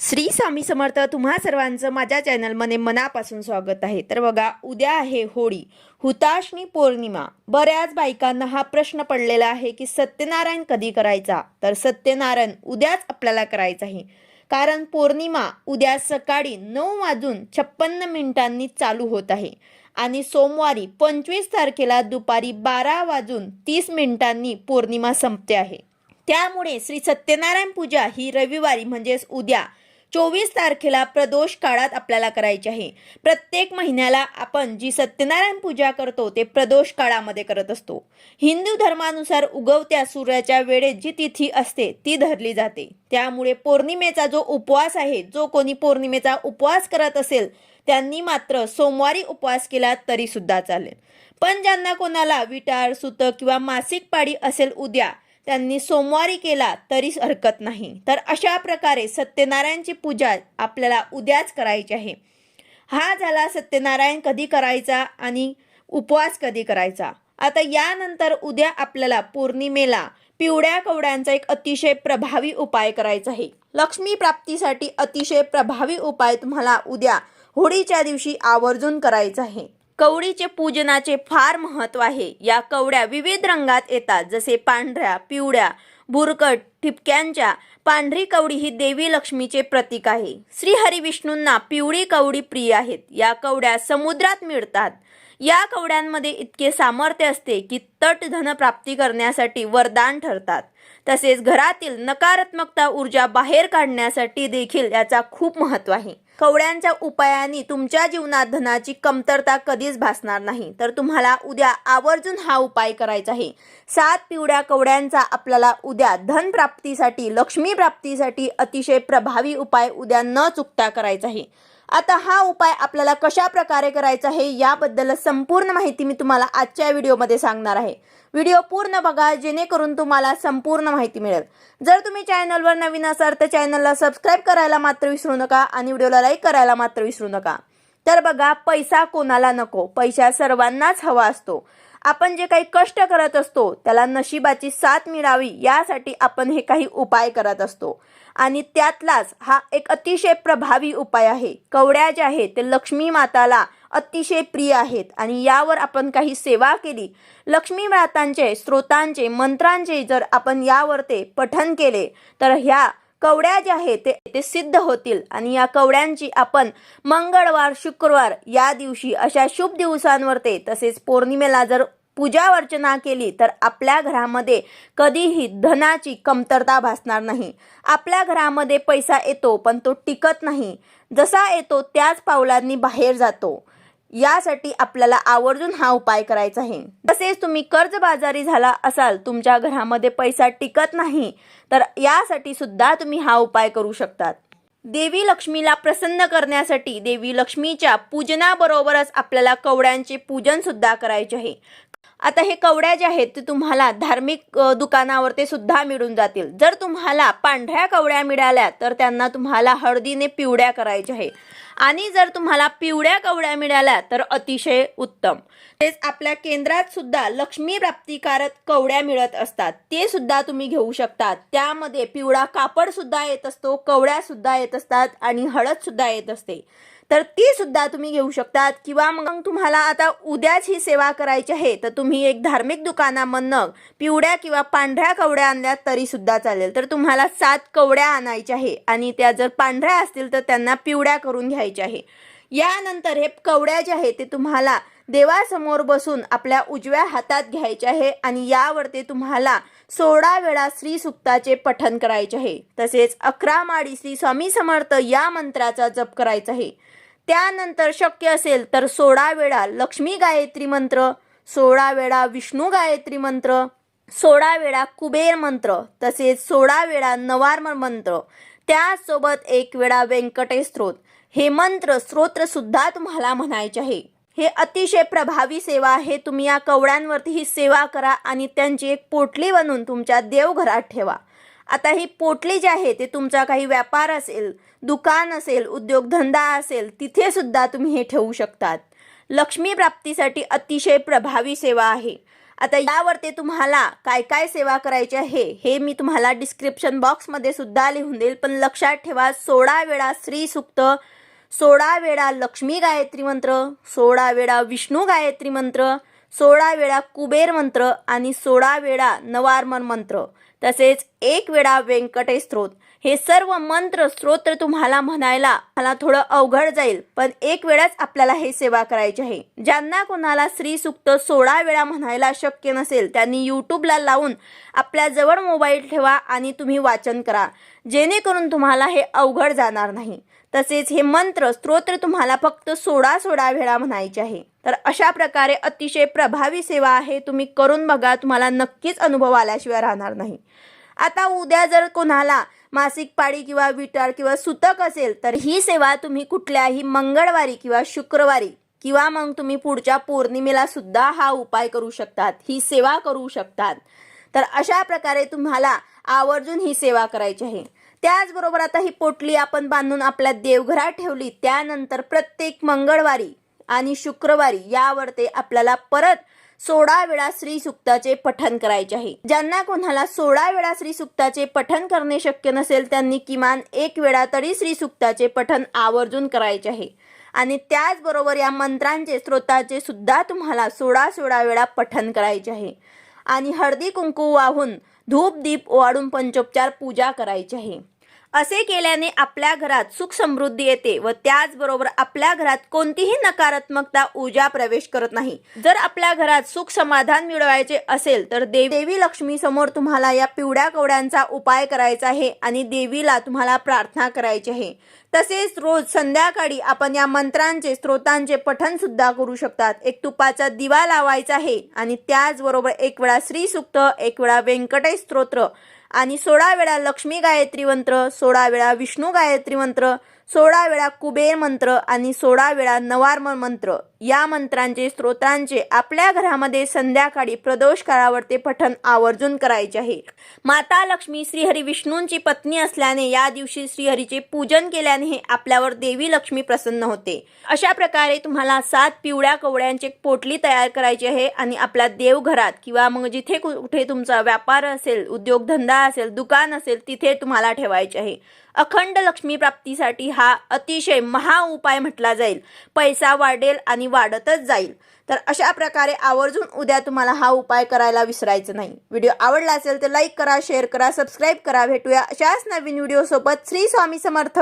श्री स्वामी समर्थ तुम्हा सर्वांचं माझ्या चॅनलमध्ये मनापासून स्वागत आहे. तर बघा उद्या आहे होळी हुताशनी पौर्णिमा. बऱ्याच बायकांना हा प्रश्न पडलेला आहे की सत्यनारायण कधी करायचा? तर सत्यनारायण उद्याच आपल्याला करायचं आहे. कारण पौर्णिमा उद्या सकाळी नऊ वाजून छप्पन्न मिनिटांनी चालू होत आहे. आणि सोमवारी पंचवीस तारखेला दुपारी बारा वाजून तीस मिनिटांनी पौर्णिमा संपते आहे. त्यामुळे श्री सत्यनारायण पूजा ही रविवारी म्हणजेच उद्या चोवीस तारखेला प्रदोष काळात आपल्याला करायची आहे. प्रत्येक महिन्याला आपण जी सत्यनारायण पूजा करतो ते प्रदोष काळामध्ये करत असतो. हिंदू धर्मानुसार उगवत्या सूर्याच्या वेळेत जी तिथी असते ती धरली जाते. त्यामुळे पौर्णिमेचा जो उपवास आहे जो कोणी पौर्णिमेचा उपवास करत असेल त्यांनी मात्र सोमवारी उपवास केला तरी सुद्धा चालेल. पण ज्यांना कोणाला विटाळ सुत किंवा मासिक पाळी असेल उद्या त्यांनी सोमवारी केला तरी हरकत नाही. तर अशा प्रकारे सत्यनारायणची पूजा आपल्याला उद्याच करायची आहे. हा झाला सत्यनारायण कधी करायचा आणि उपवास कधी करायचा? आता यानंतर उद्या आपल्याला पौर्णिमेला पिवळ्या कवड्यांचा एक अतिशय प्रभावी उपाय करायचा आहे. लक्ष्मी प्राप्तीसाठी अतिशय प्रभावी उपाय तुम्हाला उद्या होळीच्या दिवशी आवर्जून करायचा आहे. कवडीचे पूजनाचे फार महत्त्व आहे. या कवड्या विविध रंगात येतात. जसे पांढऱ्या पिवळ्या भुरकट ठिपक्यांच्या. पांढरी कवडी ही देवी लक्ष्मीचे प्रतीक आहे. श्री हरिविष्णूंना पिवळी कवडी प्रिय आहेत. या कवड्या समुद्रात मिळतात. या कवड्यांमध्ये इतके सामर्थ्य असते की तट धन प्राप्ती करण्यासाठी वरदान ठरतात. तसेच घरातील नकारात्मकता ऊर्जा बाहेर काढण्यासाठी देखील याचा खूप महत्त्व आहे. कवड्यांच्या उपायाने तुमच्या जीवनात धनाची कमतरता कधीच भासणार नाही. तर तुम्हाला उद्या आवर्जून हा उपाय करायचा आहे. सात पिवळ्या कवड्यांचा आपल्याला उद्या धन प्राप्तीसाठी लक्ष्मी प्राप्तीसाठी अतिशय प्रभावी उपाय उद्या न चुकता करायचा आहे. आता हा उपाय आपल्याला कशा प्रकारे करायचा आहे याबद्दल संपूर्ण माहिती मी तुम्हाला आजच्या व्हिडिओमध्ये सांगणार आहे. व्हिडिओ पूर्ण बघा जेणेकरून तुम्हाला संपूर्ण माहिती मिळेल. जर तुम्ही चॅनलवर नवीन असाल तर चॅनलला सबस्क्राईब करायला मात्र विसरू नका आणि व्हिडिओला लाईक करायला मात्र विसरू नका. तर बघा पैसा कोणाला नको? पैसा सर्वांनाच हवा असतो. आपण जे काही कष्ट करत असतो त्याला नशिबाची साथ मिळावी यासाठी आपण हे काही उपाय करत असतो. आणि त्यातलाच हा एक अतिशय प्रभावी उपाय आहे. कवड्या ज्या आहेत ते लक्ष्मी माताला अतिशय प्रिय आहेत. आणि यावर आपण काही सेवा केली लक्ष्मी मातांचे स्रोतांचे मंत्रांचे जर आपण यावर ते पठन केले तर ह्या कवड्या ज्या आहेत ते ते सिद्ध होतील. आणि या कवड्यांची आपण मंगळवार शुक्रवार या दिवशी अशा शुभ दिवसांवर ते तसेच पौर्णिमेला जर पूजा अर्चना केली तर आपल्या घरामध्ये कधीही धनाची कमतरता भासणार नाही. आपल्या घरामध्ये पैसा येतो पण तो टिकत नाही. जसा येतो त्याच पावलांनी बाहेर जातो. यासाठी आपल्याला आवर्जून हा उपाय करायचा आहे. तसेच तुम्ही कर्जबाजारी झाला असाल तुमच्या घरामध्ये पैसा टिकत नाही तर यासाठी सुद्धा तुम्ही हा उपाय करू शकतात. देवी लक्ष्मीला प्रसन्न करण्यासाठी देवी लक्ष्मीच्या पूजनाबरोबरच आपल्याला कवड्यांचे पूजन सुद्धा करायचे आहे. आता हे कवड्या ज्या आहेत ते तुम्हाला धार्मिक दुकानावर ते सुद्धा मिळून जातील. जर तुम्हाला पांढऱ्या कवड्या मिळाल्या तर त्यांना तुम्हाला हळदीने पिवड्या करायच्या आहे आणि जर तुम्हाला पिवळ्या कवड्या मिळाल्या तर अतिशय उत्तम. तेच आपल्या केंद्रात सुद्धा लक्ष्मी प्राप्तिकारक कवड्या मिळत असतात. ते सुद्धा तुम्ही घेऊ शकतात. त्यामध्ये पिवळा कापड सुद्धा येत असतो कवड्या सुद्धा येत असतात आणि हळद सुद्धा येत असते. तर ती सुद्धा तुम्ही घेऊ शकतात. किंवा मग तुम्हाला आता उद्याच ही सेवा करायची आहे तर तुम्ही एक धार्मिक दुकानामधनं पिवळ्या किंवा पांढऱ्या कवड्या आणल्या तरी सुद्धा चालेल. तर तुम्हाला सात कवड्या आणायच्या आहे आणि त्या जर पांढऱ्या असतील तर त्यांना पिवळ्या करून घ्यायच्या आहे. यानंतर हे कवड्या जे आहे ते तुम्हाला देवासमोर बसून आपल्या उजव्या हातात घ्यायचे आहे आणि यावरती तुम्हाला सोळा वेळा श्री सुक्ताचे पठन करायचे आहे. तसेच अकरा माडी श्री स्वामी समर्थ या मंत्राचा जप करायचा आहे. त्यानंतर शक्य असेल तर सोळा वेळा लक्ष्मी गायत्री मंत्र सोळा वेळा विष्णू गायत्री मंत्र सोळा वेळा कुबेर मंत्र तसेच सोळा वेळा नवार्म मंत्र. त्यासोबत एक वेळा व्यंकटेश स्त्रोत हे मंत्र स्त्रोत्रसुद्धा तुम्हाला म्हणायचे आहे. हे अतिशय प्रभावी सेवा आहे. तुम्ही या कवड्यांवरती ही सेवा करा आणि त्यांची एक पोटली बनवून तुमच्या देवघरात ठेवा. आता ही पोटली जी आहे ते तुमचा काही व्यापार असेल दुकान असेल उद्योगधंदा असेल तिथे सुद्धा तुम्ही हे ठेवू शकतात. लक्ष्मी प्राप्तीसाठी अतिशय प्रभावी सेवा आहे. आता यावरती तुम्हाला काय काय सेवा करायची आहे हे मी तुम्हाला डिस्क्रिप्शन बॉक्समध्ये सुद्धा लिहून देईल. पण लक्षात ठेवा सोळा वेळा श्री सुक्त सोळा वेळा लक्ष्मी गायत्री मंत्र सोळा वेळा विष्णू गायत्री मंत्र सोळा वेळा कुबेर मंत्र आणि सोळा वेळा नवार्मन मंत्र. तसेच एक वेळा व्यंकटेश स्त्रोत हे सर्व मंत्र स्तोत्र तुम्हाला म्हणायला मला थोडं अवघड जाईल पण एक वेळाच आपल्याला हे सेवा करायची आहे. ज्यांना कोणाला श्री सुक्त सोळा वेळा म्हणायला शक्य नसेल त्यांनी यूट्यूबला लावून आपल्या जवळ मोबाईल ठेवा आणि तुम्ही वाचन करा. जेणेकरून तुम्हाला हे अवघड जाणार नाही. तसेच हे मंत्र स्तोत्र तुम्हाला फक्त सोळा सोळा वेळा म्हणायचे आहे. तर अशा प्रकारे अतिशय प्रभावी सेवा आहे तुम्ही करून बघा तुम्हाला नक्कीच अनुभव आल्याशिवाय राहणार नाही. आता उद्या जर कोणाला मासिक पाळी किंवा विटाळ किंवा सुतक असेल तर ही सेवा तुम्ही कुठल्याही मंगळवारी किंवा शुक्रवारी किंवा मग तुम्ही पुढच्या पौर्णिमेला सुद्धा हा उपाय करू शकतात ही सेवा करू शकतात. तर अशा प्रकारे तुम्हाला आवर्जून ही सेवा करायची आहे. त्याचबरोबर आता ही पोटली आपण बांधून आपल्या देवघरात ठेवली त्यानंतर प्रत्येक मंगळवारी आणि शुक्रवारी यावर ते आपल्याला परत सोळा वेळा श्री सुक्ताचे पठन करायचे आहे. ज्यांना कोणाला सोळा वेळा श्री सुक्ताचे पठन करणे शक्य नसेल त्यांनी किमान एक वेळा तरी श्री सुक्ताचे पठन आवर्जून करायचे आहे. आणि त्याचबरोबर या मंत्रांचे स्रोताचे सुद्धा तुम्हाला सोळा सोळा वेळा पठन करायचे आहे. आणि हळदी कुंकू वाहून धूप दीप वाढून पंचोपचार पूजा करायची आहे. असे केल्याने आपल्या घरात सुख समृद्धी येते व त्याचबरोबर आपल्या घरात कोणतीही नकारात्मकता ऊर्जा प्रवेश करत नाही. जर आपल्या घरात सुख समाधान मिळवायचे असेल तर देवी देवी लक्ष्मी समोर तुम्हाला या पिवळ्या कवड्यांचा उपाय करायचा आहे आणि देवीला तुम्हाला प्रार्थना करायची आहे. तसेच रोज संध्याकाळी आपण या मंत्रांचे स्त्रोतांचे पठन सुद्धा करू शकतात. एक तुपाचा दिवा लावायचा आहे आणि त्याचबरोबर एक वेळा श्री सुक्त एक वेळा व्यंकटेश स्तोत्र आणि सोळा वेळा लक्ष्मी गायत्री मंत्र सोळा वेळा विष्णू गायत्री मंत्र सोळा वेळा कुबेर मंत्र आणि सोळा वेळा नवार्म मंत्र. या मंत्रांचे स्तोत्रांचे आपल्या घरामध्ये संध्याकाळी प्रदोष काळावर ते पठण आवर्जून करायचे आहे. माता लक्ष्मी श्रीहरी विष्णूंची पत्नी असल्याने या दिवशी श्रीहरीचे पूजन केल्याने आपल्यावर देवी लक्ष्मी प्रसन्न होते. अशा प्रकारे तुम्हाला सात पिवळ्या कवड्यांचे पोटली तयार करायची आहे आणि आपल्या देवघरात किंवा मग जिथे कुठे तुमचा व्यापार असेल उद्योगधंदा असेल दुकान असेल तिथे तुम्हाला ठेवायचे आहे. अखंड लक्ष्मी प्राप्तीसाठी हा अतिशय महा उपाय म्हटला जाईल. पैसा वाढेल आणि वाढतच जाईल. तर अशा प्रकारे आवर्जून उद्या तुम्हाला हा उपाय करायला विसरायचं नाही. व्हिडिओ आवडला असेल तर लाईक करा शेअर करा सबस्क्राईब करा. भेटूया अशाच नवीन व्हिडिओसोबत. श्री स्वामी समर्थ.